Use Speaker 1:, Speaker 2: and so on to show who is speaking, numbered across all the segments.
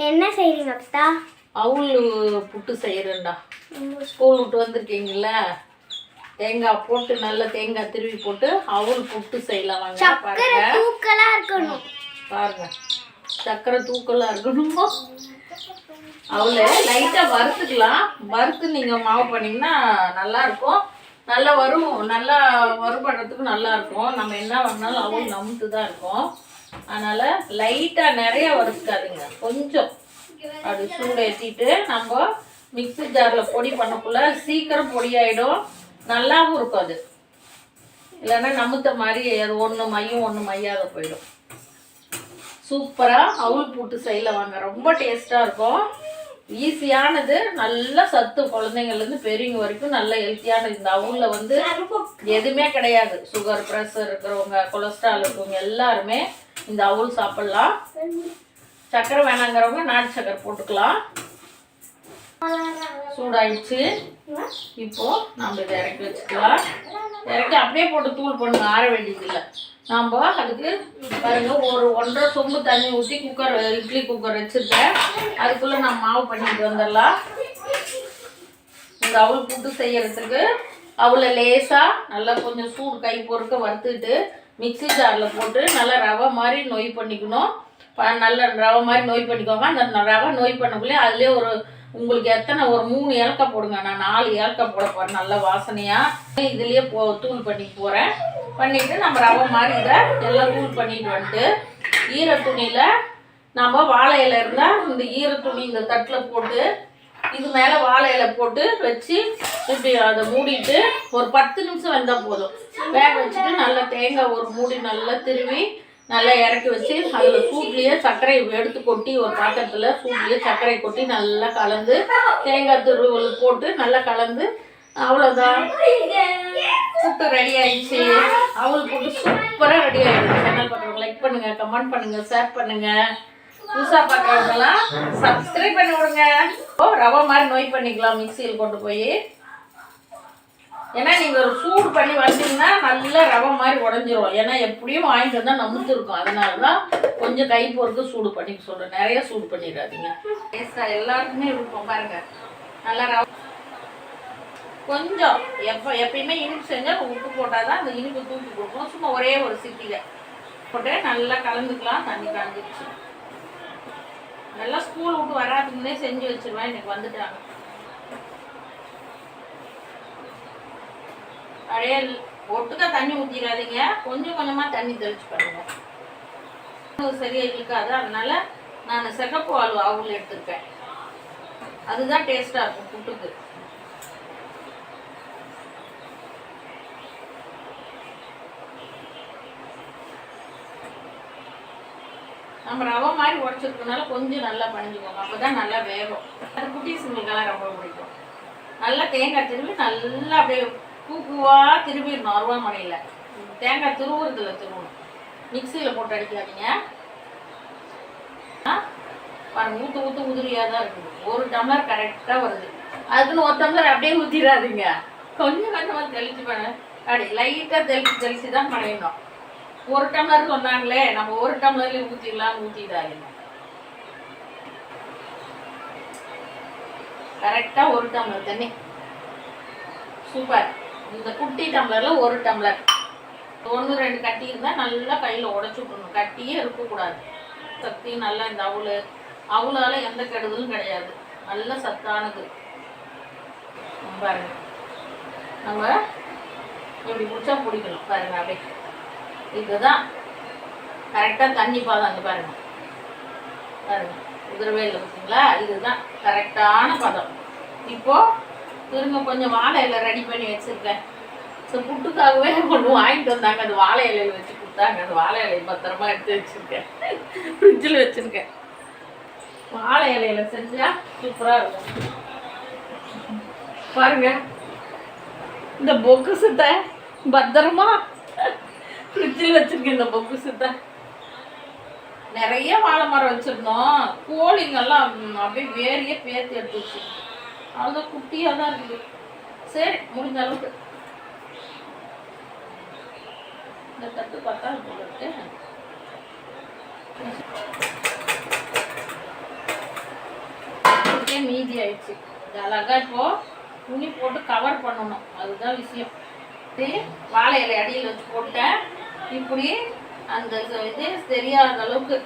Speaker 1: என்ன செய்றீங்க அக்கா
Speaker 2: அவுள் புட்டு செய்கிறேன்டா ஸ்கூல் விட்டு வந்திருக்கீங்கல்ல தேங்காய் போட்டு நல்ல தேங்காய் திருவி போட்டு அவுள் புட்டு செய்யலாம் வாங்க
Speaker 1: சக்கரை
Speaker 2: பாருங்க.
Speaker 1: தூக்கலா இருக்கணும்.
Speaker 2: பாருங்க. சக்கரை தூக்கலா இருக்கணுமோ. அவளை லைட்டாக வறுத்துக்கலாம். வறுத்து நீங்கள் மாவு பண்ணீங்கன்னா நல்லா இருக்கும் நல்லா வரும் நல்லா வறுபடுறதுக்கு நல்லா இருக்கும் நம்ம என்ன பண்ணாலும் அவள் நமுத்து தான் இருக்கும். அதனால் லைட்டாக நிறைய வறுக்காதுங்க கொஞ்சம். அப்படி சூடு ஏற்றிட்டு நம்ம மிக்ஸி ஜாரில் பொடி பண்ணக்குள்ள சீக்கிரம் பொடியாயிடும். நல்லாவும் இருக்கும் அது. இல்லைன்னா நமுத்த மாதிரி அது ஒன்று மையம் ஒன்று மையாத போயிடும். சூப்பராக அவுள் பூட்டு செய்யல வாங்க. ரொம்ப டேஸ்ட்டாக இருக்கும். ஈஸியானது நல்ல சத்து. குழந்தைங்கள்லேருந்து பெரியவங்க வரைக்கும் நல்ல ஹெல்த்தியானது இந்த அவுளில் வந்து எதுவுமே கிடையாது. சுகர் ப்ரெஷர் இருக்கிறவங்க கொலஸ்ட்ரால் இருக்கிறவங்க எல்லாருமே இந்த அவுல் சாப்பிட்லாம். சக்கரை வேணாங்கிறவங்க நாட்டு சக்கரை போட்டுக்கலாம். சூடாயிடுச்சு. இப்போ நம்ம இதை இறக்கி வச்சுக்கலாம். இறக்கி அப்படியே போட்டு தூள் பண்ணுங்க ஆற வேண்டியதில்லை. நம்ம அதுக்கு பாருங்க ஒரு ஒன்றரை சொம்பு தண்ணி ஊற்றி குக்கர் இட்லி குக்கர் வச்சுருக்கேன். அதுக்குள்ளே நான் மாவு பண்ணிட்டு வந்துடலாம். இந்த அவள் புட்டு செய்யறதுக்கு அவளை லேசாக நல்லா கொஞ்சம் சூடு கை பொறுக்க வறுத்துட்டு மிக்ஸி ஜாரில் போட்டு நல்லா ரவை மாதிரி நொய் பண்ணிக்கணும். ப- நல்ல ரவை மாதிரி நொய் பண்ணிக்கோங்க. அந்த ரவை நொய் பண்ணக்குள்ளே அதுலேயே ஒரு உங்களுக்கு எத்தனை ஒரு மூணு ஏலக்காய் போடுங்க. நான் நாலு ஏலக்காய் போட போகிறேன் நல்ல வாசனையாக இதுலேயே போ தூள் பண்ணி போகிறேன் பண்ணிவிட்டு நம்ம ரவை மாதிரி இதை எல்லாம் தூள் பண்ணிட்டு வந்துட்டு ஈர துணியில் நம்ம வாழை இலை இருந்தால் இந்த ஈர துணி இந்த தட்டில் போட்டு இது மேலே வாழை இலை போட்டு வச்சு இப்படி அதை மூடிட்டு ஒரு பத்து நிமிஷம் வந்தால் போதும். வேக வச்சுட்டு நல்லா தேங்காய் ஒரு மூடி நல்லா திருவி நல்லா இறக்கி வச்சு அதில் சூட்லேயே சர்க்கரை எடுத்து கொட்டி ஒரு பாத்திரத்தில் சூட்லேயே சர்க்கரை கொட்டி நல்லா கலந்து தேங்காய் துருவல் போட்டு நல்லா கலந்து அவ்வளோதான் புட்டு ரெடி ஆயிடுச்சு. அவள் புட்டு சூப்பராக ரெடி ஆயிடுச்சு. சேனல் பண்ணுறவங்க லைக் பண்ணுங்கள் கமெண்ட் பண்ணுங்கள் ஷேர் பண்ணுங்கள் புதுசாக பார்க்குறவங்கலாம் சப்ஸ்கிரைப் பண்ணி விடுங்க. ஓ ரவை மாதிரி நோய் பண்ணிக்கலாம் மிக்சியில் கொண்டு போய். ஏன்னா நீங்கள் ஒரு சூடு பண்ணி வந்தீங்கன்னா நல்லா ரவை மாதிரி உடஞ்சிரும். ஏன்னா எப்படியும் வாங்கிட்டு வந்தால் நமுத்து இருக்கும் அதனால தான் கொஞ்சம் கை பொறுத்து சூடு பண்ணிக்க சொல்கிறேன் நிறைய சூடு பண்ணிடாதீங்க. டேஸ்ட்டாக எல்லாருக்குமே இருக்கும் பாருங்கள் நல்லா ரவை கொஞ்சம் எப்போ எப்பயுமே இனிப்பு செஞ்சால் உப்பு போட்டால் தான் அந்த இனிப்பு தூக்கி கொடுக்கும் சும்மா ஒரே ஒரு சிட்டியில். போட்டு நல்லா கலந்துக்கலாம். தண்ணி கலந்துச்சு நல்லா ஸ்கூல் விட்டு வராதுக்கு முன்னே செஞ்சு வச்சிருவேன் இன்னைக்கு வந்துட்டாங்க. பழைய ஒட்டுக்கா தண்ணி ஊற்றிடாதீங்க கொஞ்சம் கொஞ்சமாக தண்ணி தெளிச்சு பண்ணுங்க சரியாக இருக்காது. அதனால நான் சிகப்பு ஆளு அவுள் எடுத்திருக்கேன். அதுதான் டேஸ்ட்டாக இருக்கும் புட்டுக்கு நம்ம ரவை மாதிரி உடச்சிருக்கனால கொஞ்சம் நல்லா பண்ணிக்கோங்க அப்போ தான் நல்லா வேகும். அது குட்டீஸுங்களுக்கெல்லாம் ரொம்ப பிடிக்கும். நல்லா தேங்காய் திருவி நல்லா அப்படியே பூ பூவாக அருவா அருவாமனையில். தேங்காய் திருவுறதுல திருவணும். மிக்சியில் போட்டு அடிக்காதீங்க. பாருங்க ஊற்று ஊற்று உதிரியாக தான் இருக்குது. ஒரு டம்ளர் கரெக்டாக வருது. அதுக்குன்னு ஒரு டம்ளர் அப்படியே ஊற்றிடாதீங்க கொஞ்சம் கொஞ்சமாக தெளிச்சு பண்ண அப்படி லைட்டாக தெளிச்சு தெளிச்சு தான் பண்ணிடணும் ஒரு டம்ளர் சொன்னாங்களே நம்ம ஒரு டம்ளர்ல ஊற்றிக்கலாம் ஊற்றிடாதீங்க கரெக்டாக ஒரு டம்ளர் தண்ணி. சூப்பர். இந்த குட்டி டம்ளரில் ஒரு டம்ளர். ஒன்று ரெண்டு கட்டி இருந்தால் நல்லா கையில் உடச்சி விட்டணும் கட்டியே இருக்கக்கூடாது. சக்தி நல்லா இந்த அவுள். அவுளால எந்த கெடுதலும் கிடையாது. நல்ல சத்தானது. பாருங்க. நம்ம இப்படி பிடிச்சா பிடிக்கணும். பாருங்க அப்படியே. இதுதான். கரெக்டாக தண்ணி பாதம் அங்கே பாருங்க. பாருங்க. உதிரவே இல்லை பார்த்தீங்களா? இதுதான் கரெக்டான பதம் இப்போ திரும்ப கொஞ்சம் வாழை இலை ரெடி பண்ணி வச்சுருக்கேன். ஸோ புட்டுக்காகவே ஒன்று வாங்கிட்டு வந்தாங்க. அது வாழை இலையில வச்சு கொடுத்தாங்க. அந்த வாழை இலையை பத்திரமா எடுத்து வச்சுருக்கேன். ஃப்ரிட்ஜில் வச்சுருக்கேன். வாழை இலையில செஞ்சா சூப்பராக இருக்கும். பாருங்க. இந்த பொக்குசத்தை பத்திரமா ஃப்ரிட்ஜில் வச்சுருக்கேன் இந்த பொக்குசத்தை நிறைய வாழை மரம் வச்சுருந்தோம். கோழிங்கெல்லாம் அப்படியே வேறையே பேர்த்து எடுத்து வச்சு. அதுதான் குட்டியாக தான் இருக்குது. சரி முடிஞ்ச அளவுக்கு. இந்த தட்டு பார்த்தா போட்டு இருக்கு. மீதி ஆயிடுச்சு. இது அழகா இப்போது துணி போட்டு கவர் பண்ணணும். அதுதான் விஷயம். வாழை இலை அடியில் வச்சு போட்டேன். இப்படி அந்த இது தெரியாத அளவுக்கு.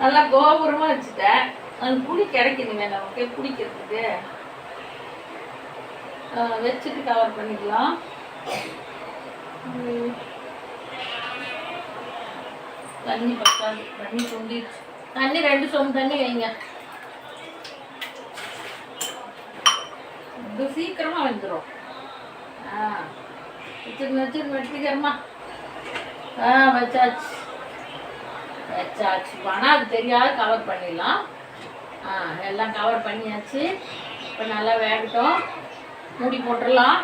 Speaker 2: நல்லா கோபுரமா வச்சுட்டேன். அது புளி கிடைக்குதுங்க நமக்கு பிடிக்கிறதுக்கு வச்சுட்டு கவர் பண்ணிக்கலாம். தண்ணி பத்தாது. தண்ணி சுண்டிடுச்சு தண்ணி ரெண்டு சொம்பு தண்ணி வைங்க. இது சீக்கிரமா வந்துடும் ஆ வச்சிருந்து வச்சிருங்க வெட்டிக்கிறமா ஆ வச்சாச்சு. வச்சாச்சு. ஆனால் அது தெரியாத கவர் பண்ணிடலாம். ஆ எல்லாம் கவர் பண்ணியாச்சு. இப்போ நல்லா வேகட்டும். மூடி போட்டுடலாம்.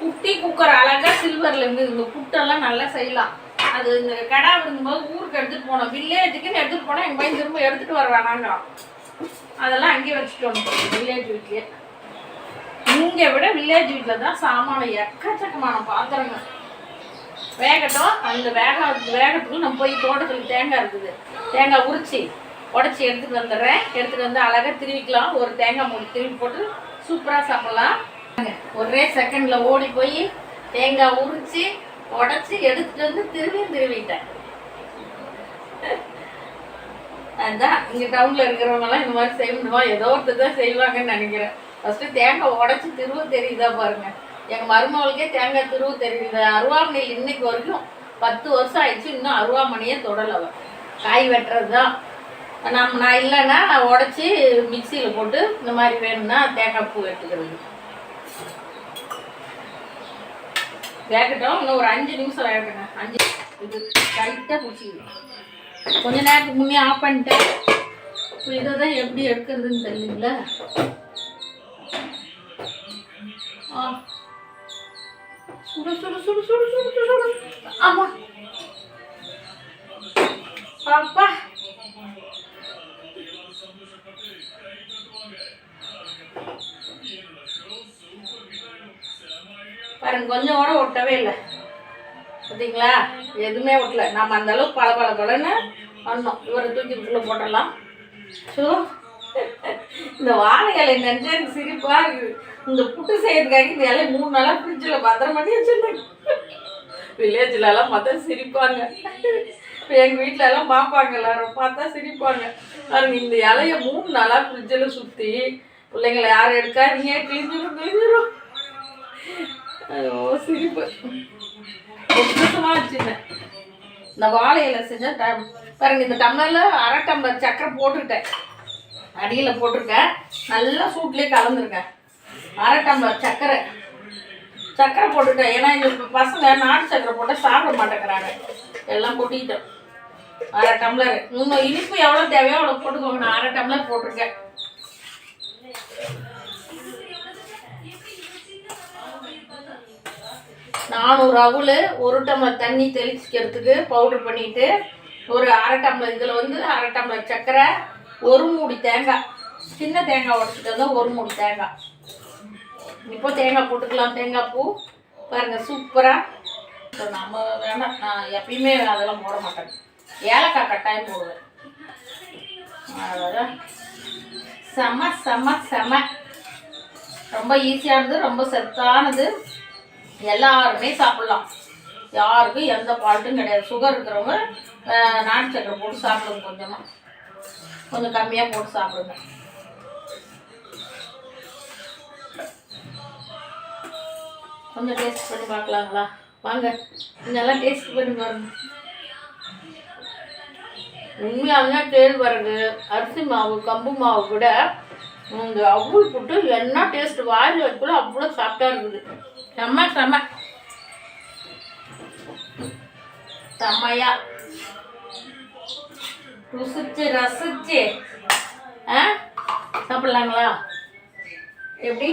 Speaker 2: குட்டி குக்கர் அழகா சில்வர்ல இருந்து இந்த புட்டெல்லாம் நல்லா செய்யலாம். அது இந்த கடா விரும்பும்போது ஊருக்கு எடுத்துட்டு போனோம். வில்லேஜுக்குன்னு எடுத்துகிட்டு போனா எங்கள் பையன் திரும்ப எடுத்துட்டு வர வேணாங்கிறான் அதெல்லாம் அங்கேயே வச்சுட்டோம். வில்லேஜ் வீட்லயே. இங்க விட வில்லேஜ் வீட்டில் தான் சாமான எக்கச்சக்கமான பாத்திரங்க வேகட்டும் அந்த வேக வேகத்துக்கு நம்ம போய் தோட்டத்தில் தேங்காய் இருக்குது. தேங்காய் உரிச்சி உடச்சி எடுத்துட்டு வந்துடுறேன். எடுத்துட்டு வந்து அழகாக திருவிக்கலாம். ஒரு தேங்காய் மூடி திருவி போட்டு சூப்பராக சாப்பிடலாம். ஒரே செகண்டில் ஓடி போய் தேங்காய் உரிச்சி உடச்சி எடுத்துட்டு வந்து திருவியும் திருவிட்டேன். அதான் இங்கே டவுனில் இருக்கிறவங்கலாம் இந்த மாதிரி செய்யணுமா? ஏதோ ஒருத்தர் தான் செய்வாங்கன்னு நினைக்கிறேன். ஃபஸ்ட்டு தேங்காய் உடச்சி திருவு தெரியுதா பாருங்கள் எங்கள் மருமகளுக்கே தேங்காய் திருவு தெரியுது. அருவாமனையில் இன்னைக்கு வரைக்கும் பத்து வருஷம் ஆயிடுச்சு. இன்னும் அருவாமனையே தொடல காய் வெட்டுறது தான் நம்ம நான் இல்லைன்னா உடச்சி மிக்சியில் போட்டு இந்த மாதிரி வேணும்னா தேங்காய் பூ எடுத்துக்கிறது. வேகட்டும். இன்னும் ஒரு அஞ்சு நிமிஷம் வேகட்டுங்க அஞ்சு இது டைட்டாக பிடிச்சிக்கணும் கொஞ்ச நேரத்துக்கு முன்னே ஆஃப் பண்ணிட்டேன். இப்போ இதை தான் எப்படி எடுக்கிறதுன்னு தெரியல ஆ. சுடு சுடு சுடு சுடு சுடு சுடு சுடு. ஆமா. பாப்பா பாருங்க கொஞ்சம் கூட ஒட்டவே இல்லை. பார்த்தீங்களா எதுவுமே ஒட்டல நம்ம அந்த அளவுக்கு பல பல பலன்னு பண்ணோம் இவரை தூக்கி உள்ள போட்டுடலாம். ஸோ இந்த வாழை இலை எனக்கு சிரிப்பா இருக்குது. இந்த புட்டு செய்யறதுக்காக இந்த இலை மூணு நாளாக ஃப்ரிட்ஜில் பத்திரம் பண்ணி வச்சுருந்தேன். வில்லேஜ்லலாம் பார்த்தா சிரிப்பாங்க. இப்போ எங்கள் வீட்டிலலாம் பார்ப்பாங்க எல்லாரும். பார்த்தா சிரிப்பாங்க. பாருங்க இந்த இலையை மூணு நாளாக ஃப்ரிட்ஜில் சுற்றி பிள்ளைங்களை யாரும் எடுக்காதீங்க கிழிஞ்சிரும் கிழிஞ்சிடும் ஐயோ சிரிப்பு. ஒட்டுமா வச்சுட்டேன் இந்த வாழை இலை செஞ்சா பாருங்க இந்த டம்ளர்ல அரை டம்ளர் சக்கரை போட்டுக்கிட்டேன். அடியில் போட்டிருக்கேன். நல்லா சூட்லேயே கலந்துருக்கேன். அரை டம்ளர் சக்கரை. சக்கரை போட்டுட்டேன். ஏன்னா இந்த பசங்க நாட்டு சக்கரை போட்டால் சாப்பிட மாட்டேங்கிறாங்க. எல்லாம் கொட்டிக்கிட்டேன் அரை டம்ளர். இன்னும் இனிப்பு எவ்வளோ தேவையோ அவ்வளோ போட்டுக்கோங்க. நான் அரை டம்ளர் போட்டிருக்கேன். நானூறு அவுள் ஒரு டம்ளர் தண்ணி தெளிச்சிக்கிறதுக்கு பவுடர் பண்ணிட்டு ஒரு அரை டம்ளர் இதில் வந்து அரை டம்ளர் சர்க்கரை ஒரு மூடி தேங்காய். சின்ன தேங்காய் உடச்சிட்டு வந்தால் ஒரு மூடி தேங்காய். இப்போ தேங்காய் போட்டுக்கலாம். தேங்காய் பூ பாருங்கள் சூப்பராக நம்ம வேணாம். நான் எப்பயுமே அதெல்லாம் போட மாட்டேன். ஏலக்காய் கட்டாயம் போடுவேன். அவ்வளோதான் செம செம செம. ரொம்ப ஈஸியானது ரொம்ப சத்தானது. எல்லாருமே சாப்பிடலாம். யாருக்கும் எந்த ஃபால்ட்டும் கிடையாது. சுகர் இருக்கிறவங்க அஹ், நாட்டு சக்கரை போட்டு சாப்பிடுங்க கொஞ்சமாக கொஞ்சம் கம்மியாக போட்டு சாப்பிடுங்க. கொஞ்சம் டேஸ்ட் பண்ணி பார்க்கலாங்களா? வாங்க. இதெல்லாம் டேஸ்ட் பண்ணி பாருங்க. உண்மையாலுமே கேழ்வரகு அரிசி மாவு கம்பு மாவு கூட இந்த அவ்வளோ புட்டு என்ன டேஸ்ட் வாயில் வைக்கல அவ்வளோ சாஃப்டாக இருக்குது. செம்ம செம்ம. செம்மையா. ருசிச்சு ரசிச்சு. ஆ? சாப்பிட்லாங்களா? எப்படி?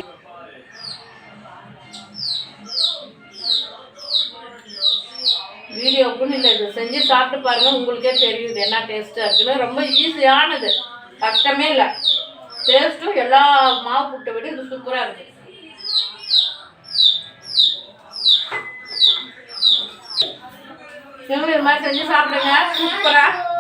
Speaker 2: வீடியோக்குன்னு இல்லை இது செஞ்சு சாப்பிட்டு பாருங்கள் உங்களுக்கே தெரியுது என்ன டேஸ்ட்டாக இருக்குன்னு. ரொம்ப ஈஸியானது கஷ்டமே இல்லை. டேஸ்ட்டும் எல்லா மா புட்டை விட இது சூப்பராக இருக்குது நீங்களும் இது மாதிரி செஞ்சு சாப்பிடுங்க. சூப்பராக